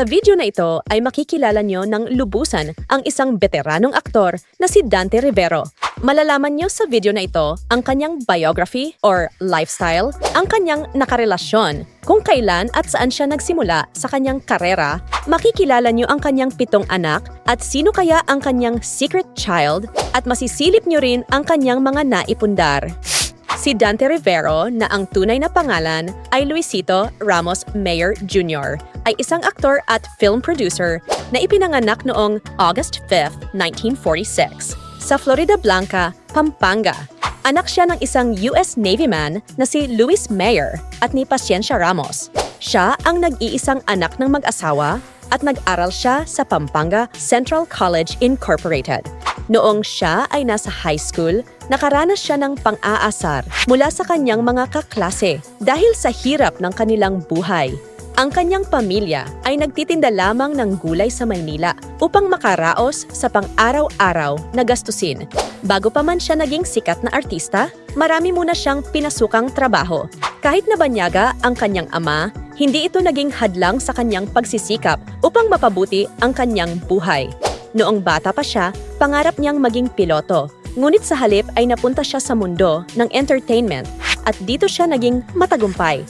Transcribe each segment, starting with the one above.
Sa video na ito ay makikilala nyo ng lubusan ang isang veteranong aktor na si Dante Rivero. Malalaman nyo sa video na ito ang kanyang biography or lifestyle, ang kanyang nakarelasyon, kung kailan at saan siya nagsimula sa kanyang karera, makikilala nyo ang kanyang pitong anak at sino kaya ang kanyang secret child at masisilip nyo rin ang kanyang mga naipundar. Si Dante Rivero na ang tunay na pangalan ay Luisito Ramos Mayer Jr. ay isang aktor at film producer na ipinanganak noong August 5, 1946 sa Florida Blanca, Pampanga. Anak siya ng isang US Navy man na si Luis Mayer at ni Paciencia Ramos. Siya ang nag-iisang anak ng mag-asawa at nag-aral siya sa Pampanga Central College Incorporated. Noong siya ay nasa high school, nakaranas siya ng pang-aasar mula sa kanyang mga kaklase dahil sa hirap ng kanilang buhay. Ang kanyang pamilya ay nagtitinda lamang ng gulay sa Maynila upang makaraos sa pang-araw-araw na gastusin. Bago pa man siya naging sikat na artista, marami muna siyang pinasukang trabaho. Kahit na banyaga ang kanyang ama, hindi ito naging hadlang sa kanyang pagsisikap upang mapabuti ang kanyang buhay. Noong bata pa siya, pangarap niyang maging piloto. Ngunit sa halip ay napunta siya sa mundo ng entertainment at dito siya naging matagumpay.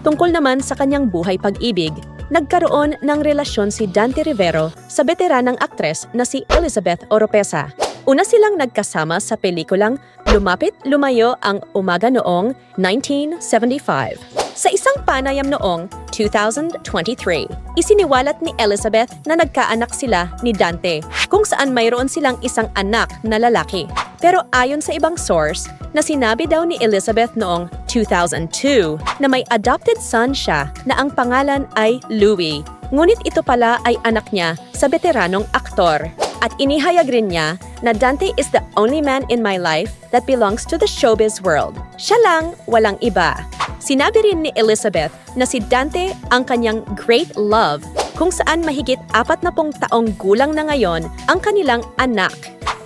Tungkol naman sa kanyang buhay pag-ibig, nagkaroon ng relasyon si Dante Rivero sa veteranang aktres na si Elizabeth Oropesa. Una silang nagkasama sa pelikulang Lumapit Lumayo ang Umaga noong 1975. Sa isang panayam noong 2023, isiniwalat ni Elizabeth na nagkaanak sila ni Dante kung saan mayroon silang isang anak na lalaki. Pero ayon sa ibang source, na sinabi daw ni Elizabeth noong 2002 na may adopted son siya na ang pangalan ay Louie. Ngunit ito pala ay anak niya sa veteranong aktor. At inihayag rin niya na Dante is the only man in my life that belongs to the showbiz world. Siya lang, walang iba. Sinabi rin ni Elizabeth na si Dante ang kanyang great love kung saan mahigit apat na pong taong gulang na ngayon ang kanilang anak.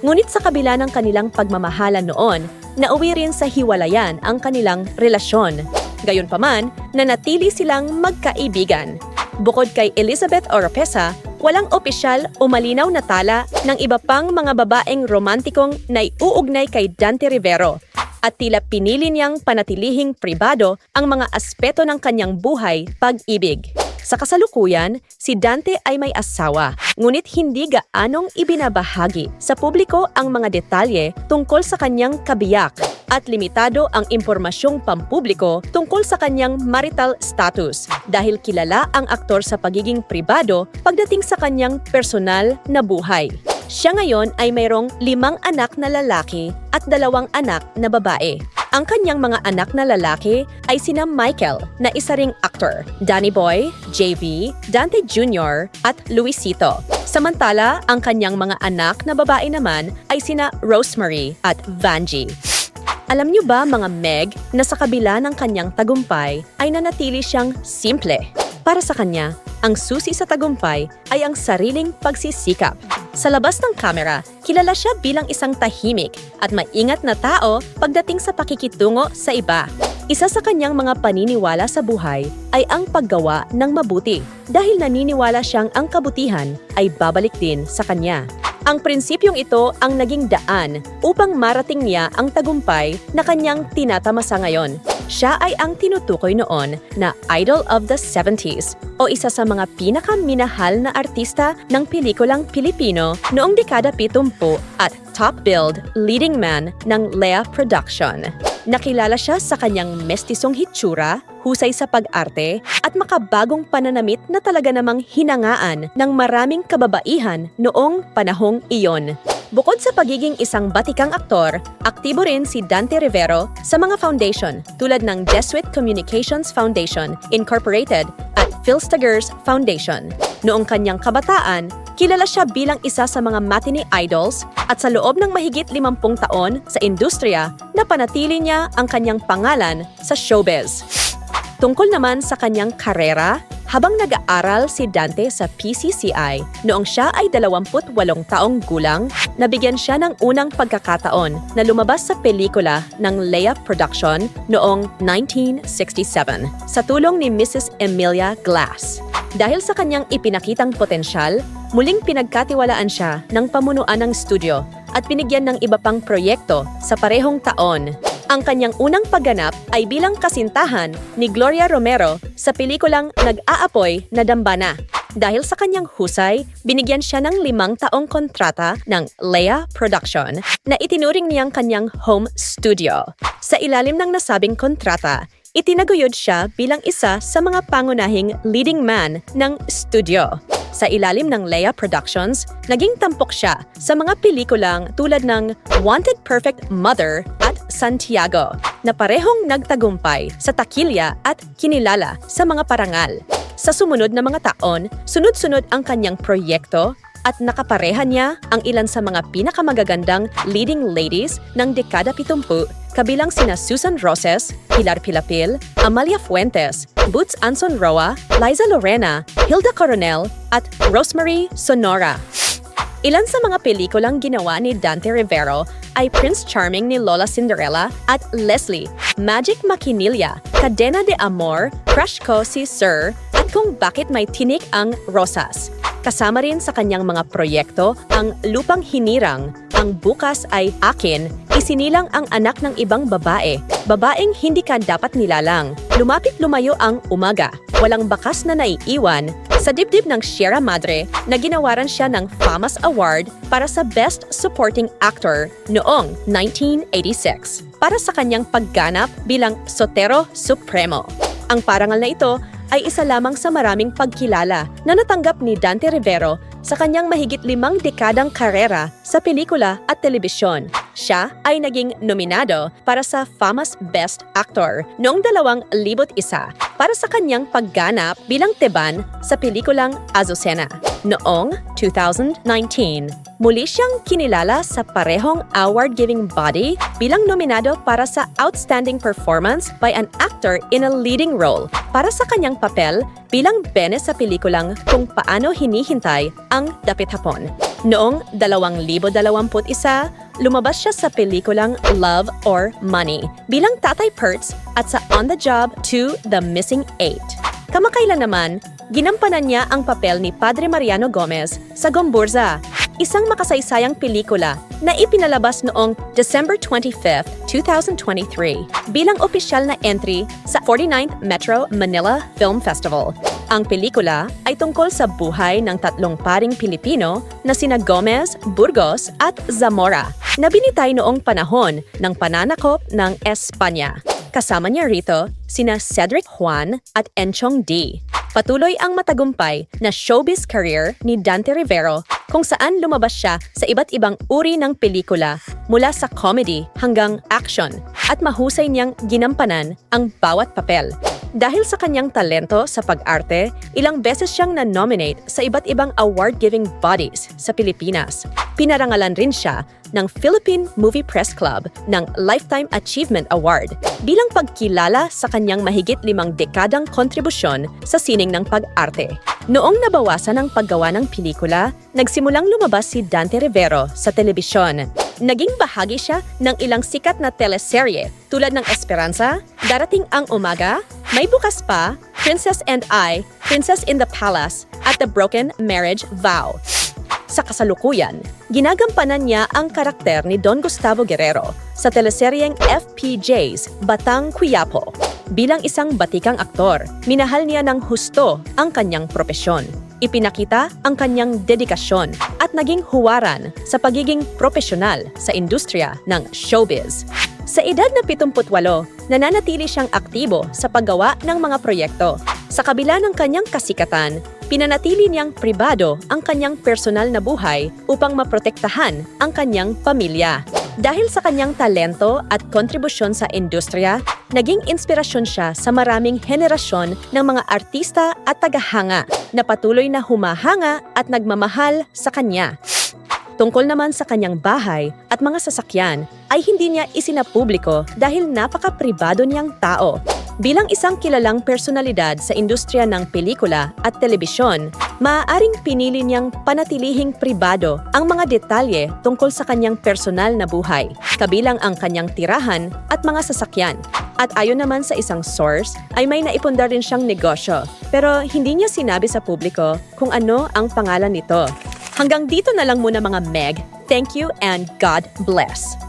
Ngunit sa kabila ng kanilang pagmamahalan noon, nauwi rin sa hiwalayan ang kanilang relasyon. Gayunpaman, nanatili silang magkaibigan. Bukod kay Elizabeth Oropesa, walang opisyal o malinaw na tala ng iba pang mga babaeng romantikong naiuugnay kay Dante Rivero at tila pinili niyang panatilihing pribado ang mga aspeto ng kanyang buhay pag-ibig. Sa kasalukuyan, si Dante ay may asawa, ngunit hindi gaanong ibinabahagi sa publiko ang mga detalye tungkol sa kanyang kabiyak at limitado ang impormasyong pampubliko tungkol sa kanyang marital status dahil kilala ang aktor sa pagiging pribado pagdating sa kanyang personal na buhay. Siya ngayon ay mayroong limang anak na lalaki at dalawang anak na babae. Ang kanyang mga anak na lalaki ay sina Michael na isa ring actor, Danny Boy, JV, Dante Jr. at Luisito. Samantala, ang kanyang mga anak na babae naman ay sina Rosemary at Vanjie. Alam niyo ba mga Meg na sa kabila ng kanyang tagumpay ay nanatili siyang simple? Para sa kanya, ang susi sa tagumpay ay ang sariling pagsisikap. Sa labas ng kamera, kilala siya bilang isang tahimik at maingat na tao pagdating sa pakikitungo sa iba. Isa sa kanyang mga paniniwala sa buhay ay ang paggawa ng mabuti dahil naniniwala siyang ang kabutihan ay babalik din sa kanya. Ang prinsipyong ito ang naging daan upang marating niya ang tagumpay na kanyang tinatamasa ngayon. Siya ay ang tinutukoy noon na Idol of the 70s o isa sa mga pinakaminahal na artista ng pelikulang Pilipino noong dekada 70 at top billed leading man ng Lea Production. Nakilala siya sa kanyang mestisong hitsura, husay sa pag-arte, at makabagong pananamit na talaga namang hinangaan ng maraming kababaihan noong panahong iyon. Bukod sa pagiging isang batikang aktor, aktibo rin si Dante Rivero sa mga foundation tulad ng Jesuit Communications Foundation Incorporated at Philstagers Foundation. Noong kanyang kabataan, kilala siya bilang isa sa mga matinee idols at sa loob ng mahigit 50 taon sa industriya, napanatili niya ang kanyang pangalan sa showbiz. Tungkol naman sa kanyang karera, Habang nag-aaral si Dante sa PCCI noong siya ay 28 taong gulang, nabigyan siya ng unang pagkakataon na lumabas sa pelikula ng Leia Production noong 1967 sa tulong ni Mrs. Emilia Glass. Dahil sa kanyang ipinakitang potensyal, muling pinagkatiwalaan siya ng pamunuan ng studio at binigyan ng iba pang proyekto sa parehong taon. Ang kanyang unang pagganap ay bilang kasintahan ni Gloria Romero sa pelikulang Nag-aapoy na Dambana. Dahil sa kanyang husay, binigyan siya ng limang taong kontrata ng Leia Production na itinuring niyang kanyang home studio. Sa ilalim ng nasabing kontrata, itinaguyod siya bilang isa sa mga pangunahing leading man ng studio. Sa ilalim ng Leia Productions, naging tampok siya sa mga pelikulang tulad ng Wanted Perfect Mother at Santiago na parehong nagtagumpay sa takilya at kinilala sa mga parangal. Sa sumunod na mga taon, sunod-sunod ang kanyang proyekto at nakapareha niya ang ilan sa mga pinakamagagandang leading ladies ng dekada 70 kabilang sina Susan Roses, Pilar Pilapil, Amalia Fuentes, Boots Anson Roa, Liza Lorena, Hilda Coronel at Rosemary Sonora. Ilan sa mga pelikulang ginawa ni Dante Rivero ay Prince Charming ni Lola Cinderella at Leslie, Magic Maquinilla, Cadena de Amor, Crush Ko si Sir, at kung bakit may tinik ang Rosas. Kasama rin sa kanyang mga proyekto ang Lupang Hinirang, ang Bukas ay Akin, Isinilang ang anak ng ibang babae, babaeng hindi ka dapat nilalang, lumapit lumayo ang umaga, walang bakas na naiiwan, sa dibdib ng Sierra Madre na ginawaran siya ng FAMAS Award para sa Best Supporting Actor noong 1986 para sa kanyang pagganap bilang Sotero Supremo. Ang parangal na ito ay isa lamang sa maraming pagkilala na natanggap ni Dante Rivero sa kanyang mahigit limang dekadang karera sa pelikula at telebisyon. Siya ay naging nominado para sa FAMAS Best Actor noong 2001 para sa kanyang pagganap bilang teban sa pelikulang Azucena. Noong 2019, muli siyang kinilala sa parehong award-giving body bilang nominado para sa Outstanding Performance by an Actor in a Leading Role para sa kanyang papel bilang Bene sa pelikulang Kung Paano Hinihintay ang Dapit Hapon. Noong 2021, lumabas siya sa pelikulang Love or Money bilang Tatay Perts at sa On the Job to The Missing Eight. Kamakailan naman, ginampanan niya ang papel ni Padre Mariano Gomez sa Gomburza, isang makasaysayang pelikula na ipinalabas noong December 25, 2023 bilang opisyal na entry sa 49th Metro Manila Film Festival. Ang pelikula ay tungkol sa buhay ng tatlong paring Pilipino na sina Gomez, Burgos at Zamora na binitay noong panahon ng pananakop ng Espanya. Kasama niya rito sina Cedric Juan at Enchong D. Patuloy ang matagumpay na showbiz career ni Dante Rivero kung saan lumabas siya sa iba't ibang uri ng pelikula mula sa comedy hanggang action at mahusay niyang ginampanan ang bawat papel. Dahil sa kanyang talento sa pag-arte, ilang beses siyang na-nominate sa iba't ibang award-giving bodies sa Pilipinas. Pinarangalan rin siya ng Philippine Movie Press Club ng Lifetime Achievement Award bilang pagkilala sa kanyang mahigit limang dekadang kontribusyon sa sining ng pag-arte. Noong nabawasan ang paggawa ng pelikula, nagsimulang lumabas si Dante Rivero sa telebisyon. Naging bahagi siya ng ilang sikat na teleserye tulad ng Esperanza, Darating ang Umaga, May Bukas Pa, Princess and I, Princess in the Palace, at The Broken Marriage Vow. Sa kasalukuyan, ginagampanan niya ang karakter ni Don Gustavo Guerrero sa teleseryeng FPJ's Batang Quiapo. Bilang isang batikang aktor, minahal niya ng husto ang kanyang propesyon. Ipinakita ang kanyang dedikasyon at naging huwaran sa pagiging profesional sa industriya ng showbiz. Sa edad na 78, nananatili siyang aktibo sa paggawa ng mga proyekto. Sa kabila ng kanyang kasikatan, pinanatili niyang pribado ang kanyang personal na buhay upang maprotektahan ang kanyang pamilya. Dahil sa kanyang talento at kontribusyon sa industriya, naging inspirasyon siya sa maraming henerasyon ng mga artista at tagahanga na patuloy na humahanga at nagmamahal sa kanya. Tungkol naman sa kanyang bahay at mga sasakyan ay hindi niya isinapubliko dahil napaka-pribado niyang tao. Bilang isang kilalang personalidad sa industriya ng pelikula at telebisyon, maaaring pinili niyang panatilihing pribado ang mga detalye tungkol sa kanyang personal na buhay, kabilang ang kanyang tirahan at mga sasakyan. At ayon naman sa isang source, ay may naipundar rin siyang negosyo, pero hindi niya sinabi sa publiko kung ano ang pangalan nito. Hanggang dito na lang muna mga Meg. Thank you and God bless.